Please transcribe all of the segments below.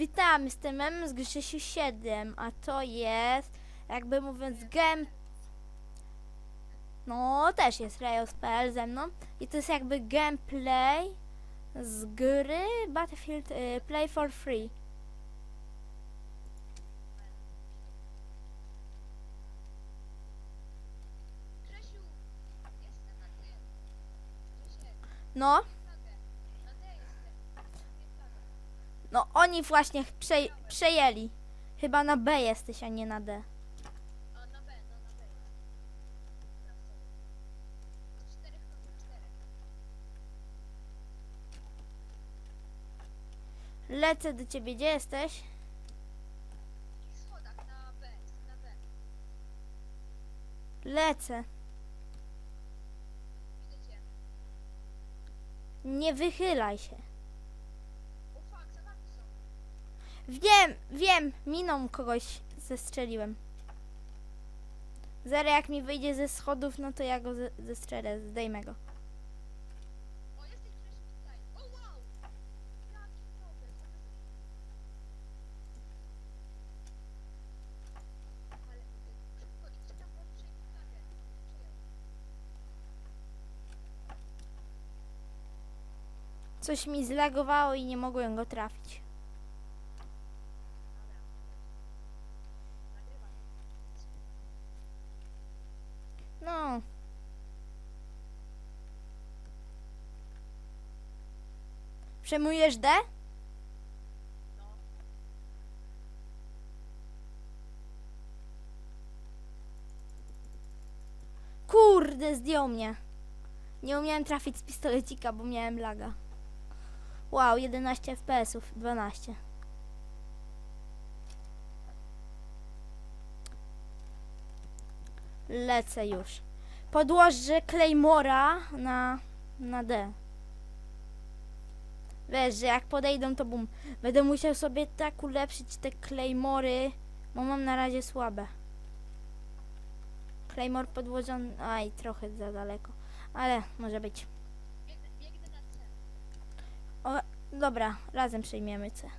Witam, jestem MSG67, a to jest, jakby mówiąc, game... No, też jest Rails.pl ze mną. I to jest jakby gameplay z gry Battlefield y, Play for Free. Grzesiu, No, flagę. Na D jestem. Nie flagę. No oni właśnie prze, przejęli. Chyba na B jesteś, a nie na D. Lecę do ciebie, gdzie jesteś? Lecę. Nie wychylaj się. O fuck, za wami są. Wiem, wiem, miną kogoś zestrzeliłem. Zaraz jak mi wyjdzie ze schodów, no to ja go ze- zestrzelę, zdejmę go. Coś mi zlagowało i nie mogłem go trafić. Dobra. Nagrywam. No. Przejmujesz D? Kurde, zdjął mnie. Nie umiałem trafić z pistolecika, bo miałem laga. Wow, 11 FPS-ów, 12. Lecę już. Podłożę Claymora na, na D. Wiesz, że jak podejdą, to bum. Będę musiał sobie tak ulepszyć te Claymory, bo mam na razie słabe. Claymore podłożony. Aj, trochę za daleko. Ale może być. C. Dobra, razem przejmiemy C.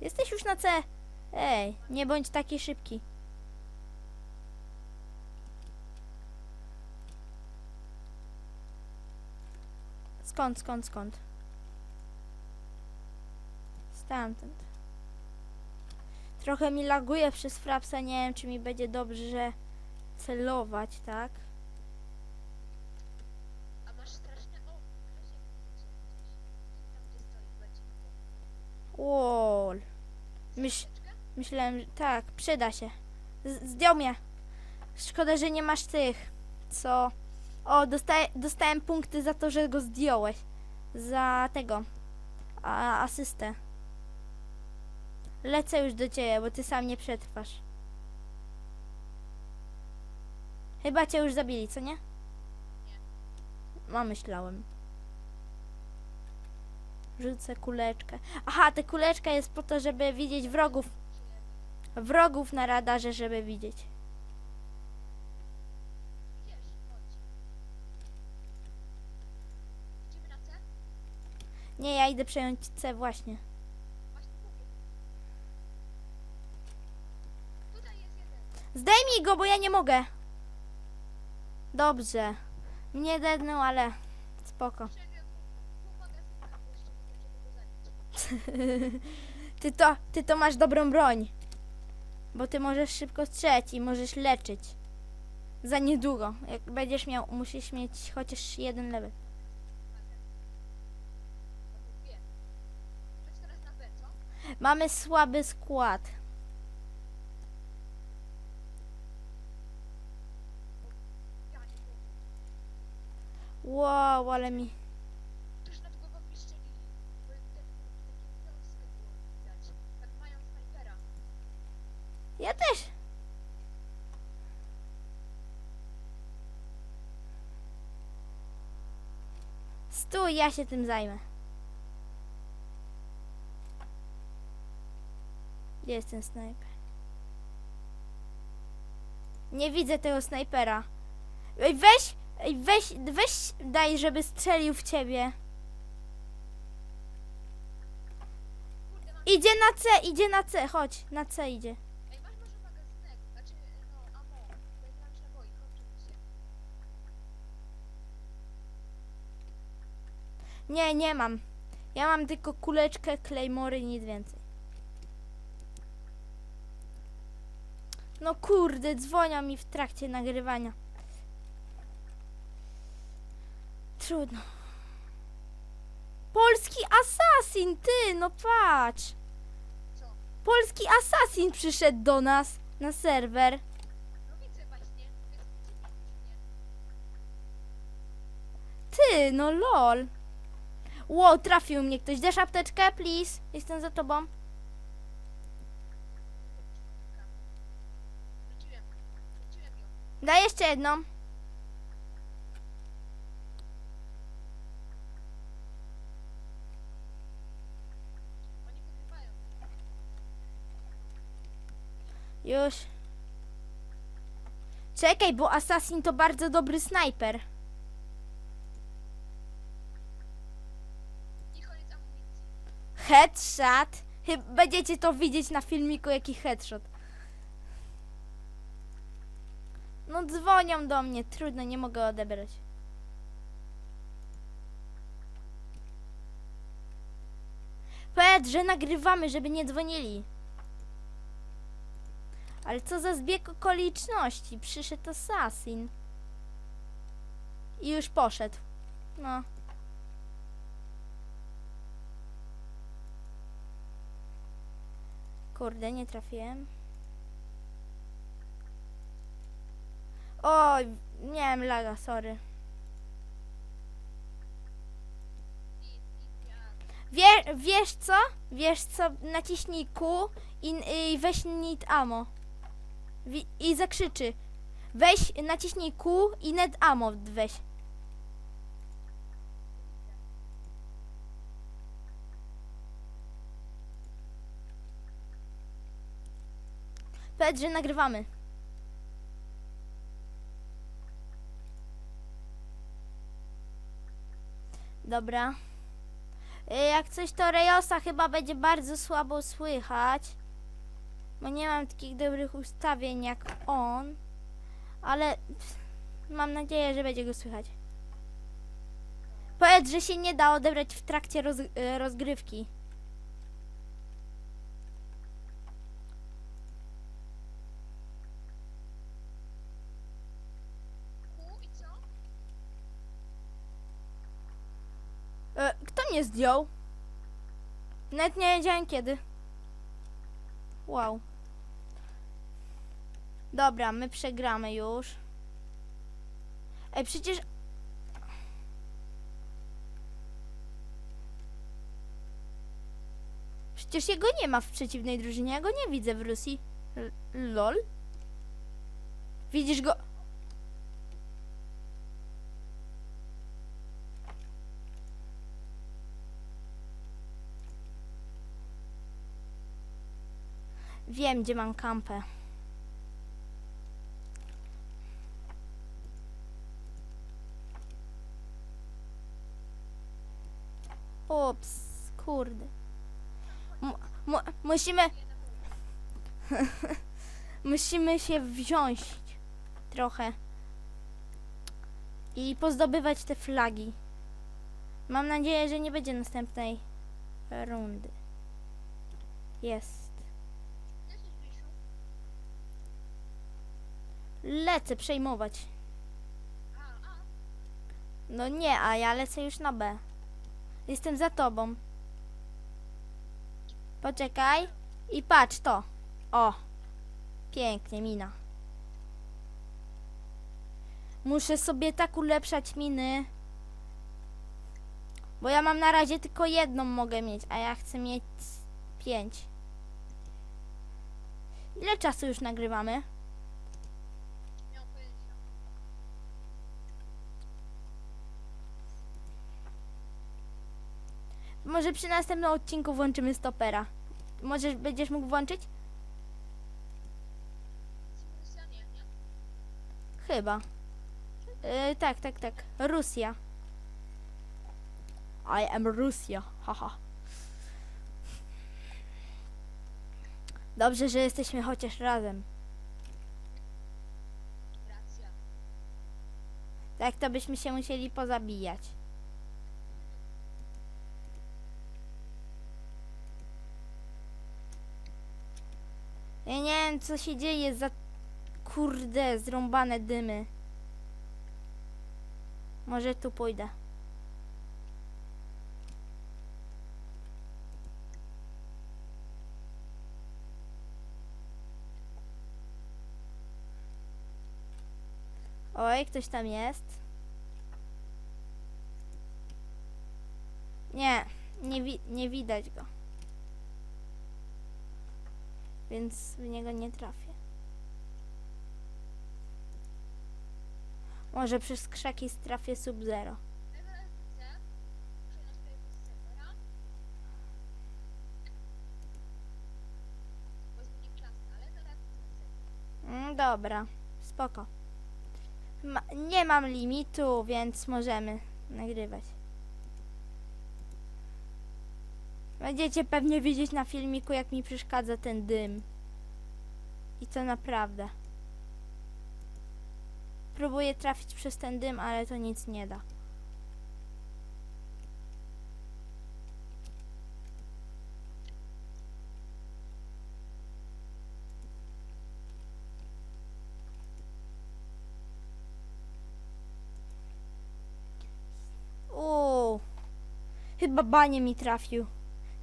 Jesteś już na C. Ej, nie bądź taki szybki. Skąd, skąd, skąd? Stamtąd. Trochę mi laguje przez frapsa, nie wiem czy mi będzie dobrze celować, tak? Łol. Myśl, myślałem, że tak, przyda się. Z, zdjął mnie. Szkoda, że nie masz tych, co... O, dostałem punkty za to, że go zdjąłeś. Za tego. A, asystę. Lecę już do ciebie, bo ty sam nie przetrwasz. Chyba cię już zabili, co nie? Nie. No, myślałem. Rzucę kuleczkę. Aha, ta kuleczka jest po to, żeby widzieć wrogów. Wrogów na radarze, żeby widzieć. Idziesz, chodź. Idziemy na C? Nie, ja idę przejąć C właśnie. Zdejmij go, bo ja nie mogę. Dobrze. Mnie dednął, ale spoko. Ty to, ty to masz dobrą broń. Bo ty możesz szybko strzelać i możesz leczyć. Za niedługo. Jak będziesz miał, musisz mieć chociaż jeden level. Albo dwie. Chodź teraz na B, co? Mamy słaby skład. Wow, ale mi... Ja też. Stój, ja się tym zajmę. Gdzie jest ten snajper? Nie widzę tego snajpera. Ej, weź, Ej, weź, weź daj, żeby strzelił w ciebie. Idzie na C, idzie na C, chodź, na C idzie. Ej, może? Znaczy, no. Bo ja nie. Nie, mam. Ja mam tylko kuleczkę, Claymory i nic więcej. No kurde, dzwonią mi w trakcie nagrywania. Trudno. Polski asasin, ty, no patrz. Polski asasin przyszedł do nas na serwer. Ty, no lol. Wow, trafił mnie ktoś. Dasz apteczkę, please? Jestem za tobą. Daj jeszcze jedną. Już. Czekaj, bo Assassin to bardzo dobry snajper. Headshot. Będziecie to widzieć na filmiku, jaki headshot. No dzwonią do mnie, trudno, nie mogę odebrać. Powiedz, że nagrywamy, żeby nie dzwonili. Ale co za zbieg okoliczności? Przyszedł Assassin. I już poszedł. No. Kurde, nie trafiłem. Oj, miałem laga, sorry. Wie, wiesz co? Wiesz co? Naciśnij Q i, i weź need ammo. I zakrzyczy. Weź, naciśnij Q i net ammo weź. Powiedz, że nagrywamy. Dobra. Y, Jak coś to Rejosa chyba będzie bardzo słabo słychać. Bo nie mam takich dobrych ustawień jak on. Ale mam nadzieję, że będzie go słychać. Powiedz, że się nie da odebrać w trakcie roz, y, rozgrywki. Ku i co? E, mnie zdjął? Nawet nie wiedziałem kiedy. Wow. Dobra, my przegramy już. Ej, przecież... Przecież jego nie ma w przeciwnej drużynie, ja go nie widzę w Rosji. L lol? Widzisz go... Wiem, gdzie mam kampę. Ups, kurde. M mu- musimy... musimy się wziąć trochę. I pozdobywać te flagi. Mam nadzieję, że nie będzie następnej rundy. Jest. Jesteś Bisiu? Lecę przejmować. No nie, a ja lecę już na B. Jestem za tobą. Poczekaj. I patrz to. O. Pięknie, mina. Muszę sobie tak ulepszać miny. Bo ja mam na razie tylko jedną mogę mieć, a ja chcę mieć pięć. Ile czasu już nagrywamy? Nie mam pojęcia. Może przy następnym odcinku włączymy stopera. Możesz, będziesz mógł włączyć? Chyba. Yy, tak, tak, tak. Rosja. I am Rosja. Haha. Dobrze, że jesteśmy chociaż razem. Tak to byśmy się musieli pozabijać. Ja nie wiem co się dzieje za kurde zrąbane dymy. Może tu pójdę. Oj, ktoś tam jest. Nie, nie, wi- nie widać go. Więc w niego nie trafię. Może przez krzaki trafię sub-zero. Mm, dobra, spoko. Ma- nie mam limitu, więc możemy nagrywać. Będziecie pewnie widzieć na filmiku, jak mi przeszkadza ten dym. I to naprawdę. Próbuję trafić przez ten dym, ale to nic nie da. Uuu. Chyba banie mi trafił.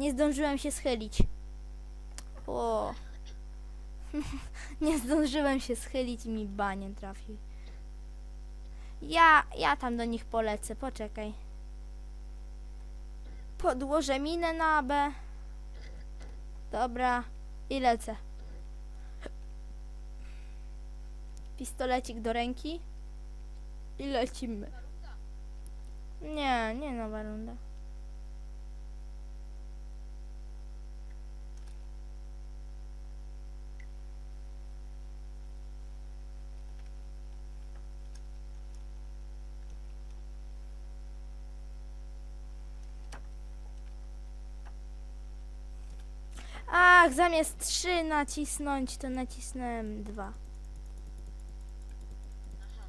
Nie zdążyłem się schylić. O. Nie zdążyłem się schylić i mi banie trafił. Ja, ja tam do nich polecę, poczekaj. Podłożę minę na B. Dobra, i lecę. Pistolecik do ręki. I lecimy. Nie, nie nowa runda. Ach, zamiast trzy nacisnąć, to nacisnąłem dwa. Aha.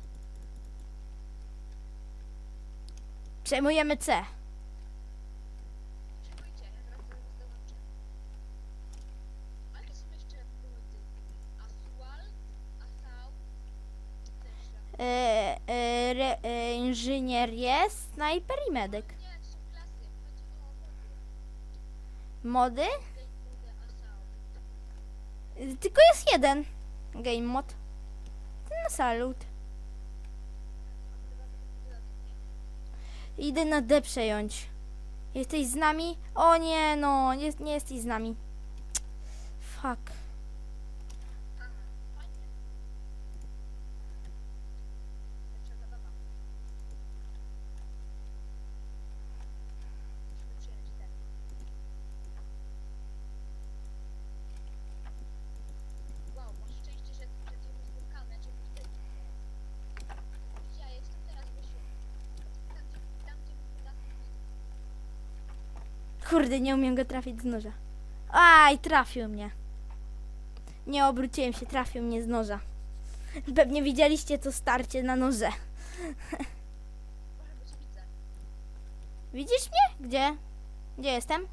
Przejmujemy C. E, e, re, e, inżynier jest, snajper i medyk. Mody. Mody? Tej młody Asał. Y, Tylko jest jeden game mod. No salut. Idę na D przejąć. Jesteś z nami? O nie, no, nie, nie jesteś z nami. Fuck. Aha, fajnie. Lepsza zabawa. Musimy przyjąć ten. Wow, masz szczęście, że przecież jest spotkane, że mi wtedy Ja jestem teraz w Tam gdzie, tam gdzie my teraz Kurde, nie umiem go trafić z noża. Aj, trafił mnie. Nie obróciłem się, trafił mnie z noża. Pewnie widzieliście to starcie na noże. Widzisz mnie? Gdzie? Gdzie jestem?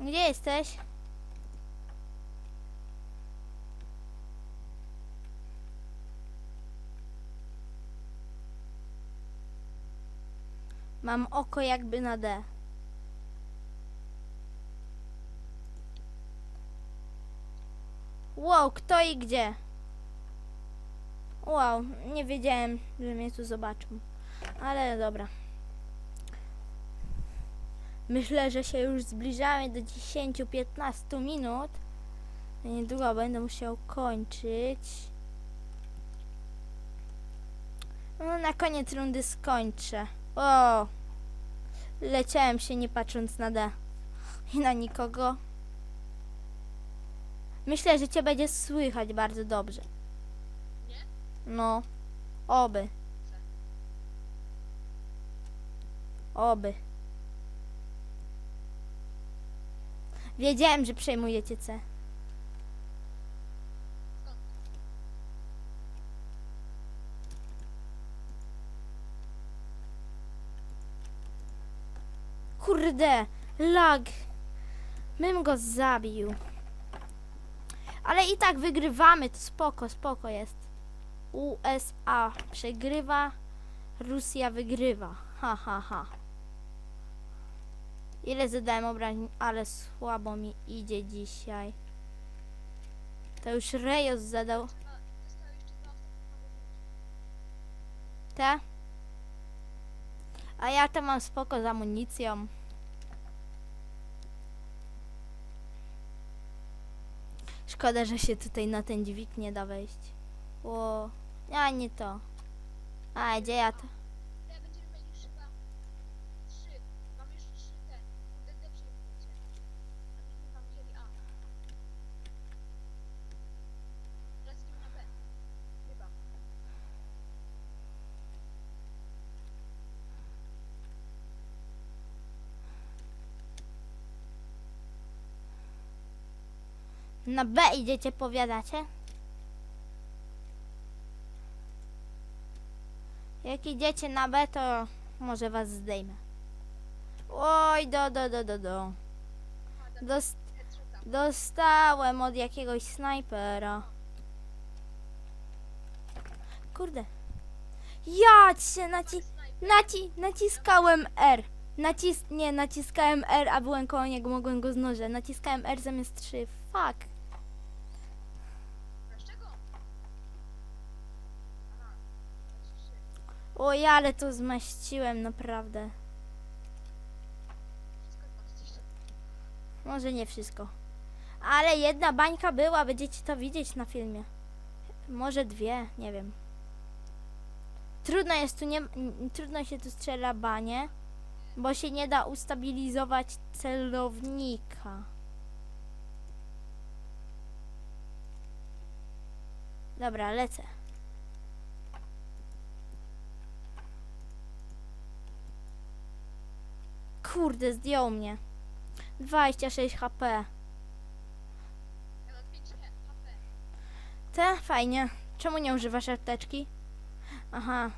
Gdzie jesteś? Mam oko jakby na D. Wow, kto i gdzie? Wow, nie wiedziałem, że mnie tu zobaczą. Ale dobra. Myślę, że się już zbliżamy do 10-15 minut. Niedługo będę musiał kończyć. No, na koniec rundy skończę. O! Leciałem się nie patrząc na D. I na nikogo. Myślę, że cię będzie słychać bardzo dobrze. Nie? No. Oby. Oby. Wiedziałem, że przejmujecie C. Kurde, lag. Bym go zabił. Ale i tak wygrywamy, to spoko, spoko jest. USA przegrywa, Rosja wygrywa. Ha, ha, ha. Ile zadałem obrażeń, ale słabo mi idzie dzisiaj. To już Rejos zadał. Te? A ja to mam spoko z amunicją. Szkoda, że się tutaj na ten dźwig nie da wejść. O, a nie to. A, gdzie ja to? D będziemy mieli już chyba trzy. Mamy już trzy te. D, D przejmujecie. A myśmy wam wzięli A. Teraz idziemy na B. Chyba. Na B idziecie, powiadacie? Jak idziecie na B, to może was zdejmę. Oj, do, do, do, do, do. Dost. Dostałem od jakiegoś snajpera. Kurde. Ja cię naci naci naciskałem R. Nacis nie, naciskałem R, a byłem koło niego, mogłem go z noża. Naciskałem R zamiast 3. Fuck. Oj, ale to zmaściłem, naprawdę. Może nie wszystko. Ale jedna bańka była, będziecie to widzieć na filmie. Może dwie, nie wiem. Trudno jest tu nie, trudno się tu strzela banie, bo się nie da ustabilizować celownika. Dobra, lecę. Kurde, zdjął mnie. 26 HP. Ja mam 5 HP. Te? Fajnie. Czemu nie używasz apteczki? Aha.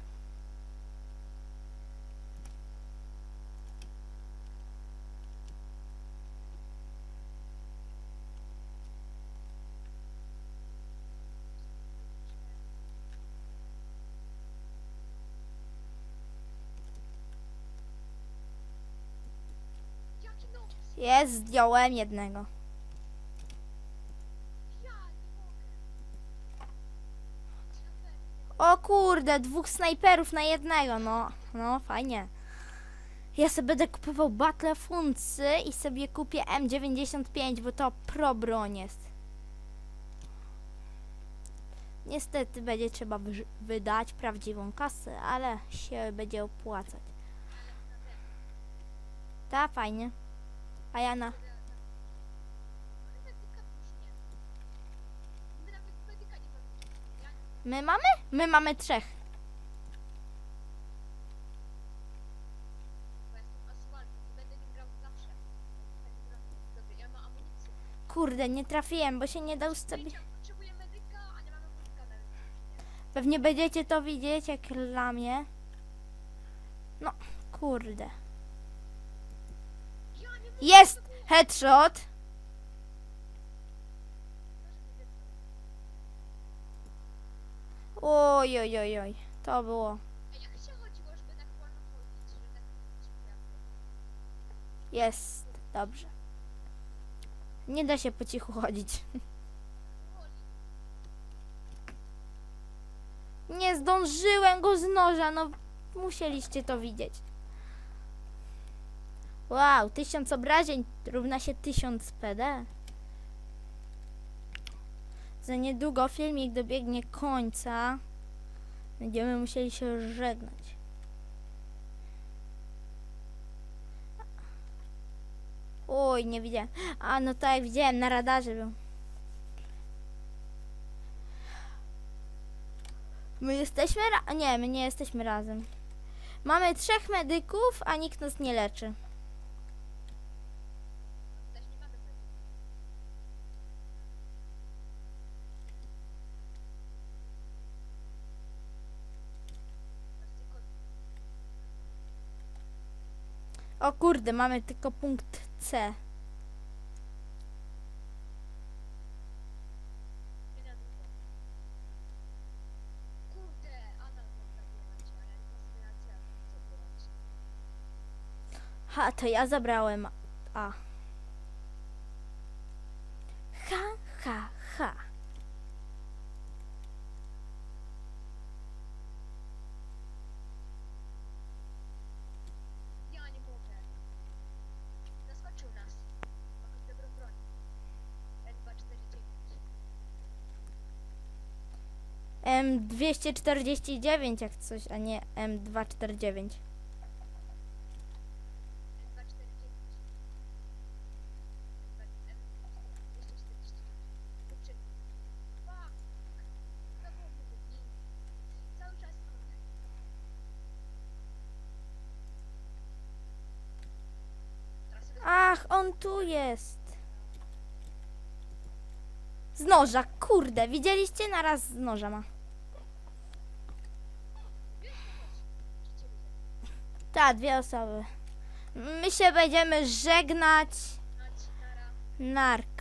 Jest, zdjąłem jednego. O kurde, dwóch snajperów na jednego, no. No, fajnie. Ja sobie będę kupował Battle Funcy i sobie kupię M95, bo to pro broń jest. Niestety będzie trzeba wydać prawdziwą kasę, ale się będzie opłacać. Ta, fajnie. A ja na... Ale medyka już nie. My mamy. My mamy? My mamy trzech. Kurde, nie trafiłem, bo się nie da ustawić. Pewnie będziecie to widzieć jak dla mnie. No, kurde. Jest headshot. Oj, oj, oj, oj. To było. Jest, dobrze. Nie da się po cichu chodzić. Nie zdążyłem go z noża, no musieliście to widzieć. Wow, tysiąc obrażeń równa się tysiąc PD. Za niedługo filmik dobiegnie końca. Będziemy musieli się żegnać. Oj, nie widziałem. A no tak, widziałem, na radarze był. My jesteśmy ra- Nie, my nie jesteśmy razem. Mamy trzech medyków, a nikt nas nie leczy. Też nie mamy medyków. Nas tylko O kurde, mamy tylko punkt C. Ha, to ja zabrałem A. Ha, ha, ha. Ja nie mogę. Zaskoczył nas. Mamy dobrą broń. N249. M249 jak coś, a nie M249. N249. N249. Kurczę. Fuck. Znowu mnie wybił. Cały czas kurde. Teraz sobie Ach, on tu jest. Z noża, kurde, widzieliście? Naraz z noża ma. Wiesz, chodź. Czy cię widzę? Ta, dwie osoby. My się będziemy żegnać. Narka.